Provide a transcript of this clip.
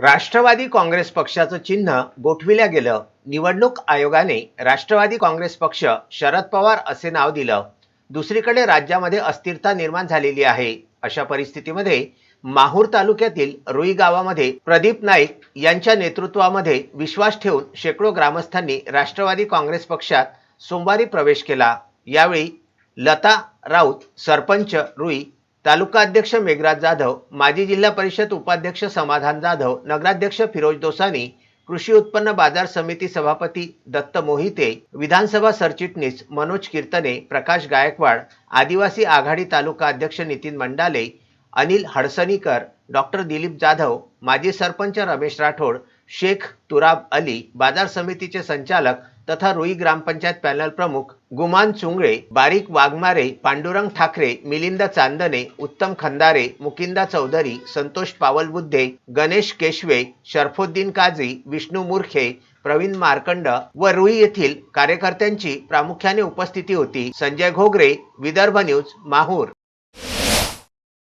राष्ट्रवादी काँग्रेस पक्षाचं चिन्ह गोठविल्या गेलं. निवडणूक आयोगाने राष्ट्रवादी काँग्रेस पक्ष शरद पवार असे नाव दिलं. दुसरीकडे राज्यामध्ये अस्थिरता निर्माण झालेली आहे. अशा परिस्थितीमध्ये माहूर तालुक्यातील रुई गावामध्ये प्रदीप नाईक यांच्या नेतृत्वामध्ये विश्वास ठेवून शेकडो ग्रामस्थांनी राष्ट्रवादी काँग्रेस पक्षात सोमवारी प्रवेश केला. यावेळी लता राऊत सरपंच रुई तालुका अध्यक्ष मेघराज जाधव माजी जिल्हा परिषद उपाध्यक्ष समाधान जाधव नगराध्यक्ष फिरोज दोसानी कृषी उत्पन्न बाजार समिती सभापती दत्त मोहिते विधानसभा सरचिटणीस मनोज कीर्तने प्रकाश गायकवाड आदिवासी आघाडी तालुका अध्यक्ष नितीन मंडाले अनिल हडसनीकर डॉक्टर दिलीप जाधव माजी सरपंच रमेश राठोड शेख तुराब अली बाजार समितीचे संचालक तथा रुई ग्रामपंचायत पॅनल प्रमुख गुमान चुंगळे बारीक वाघमारे पांडुरंग ठाकरे मिलिंद चांदणे उत्तम खंदारे मुकिंदा चौधरी संतोष पावलबुद्धे गणेश केशवे शरफुद्दीन काझी विष्णू मुरखे प्रवीण मार्कंड व रुई येथील कार्यकर्त्यांची प्रामुख्याने उपस्थिती होती. संजय घोगरे विदर्भ न्यूज माहूर.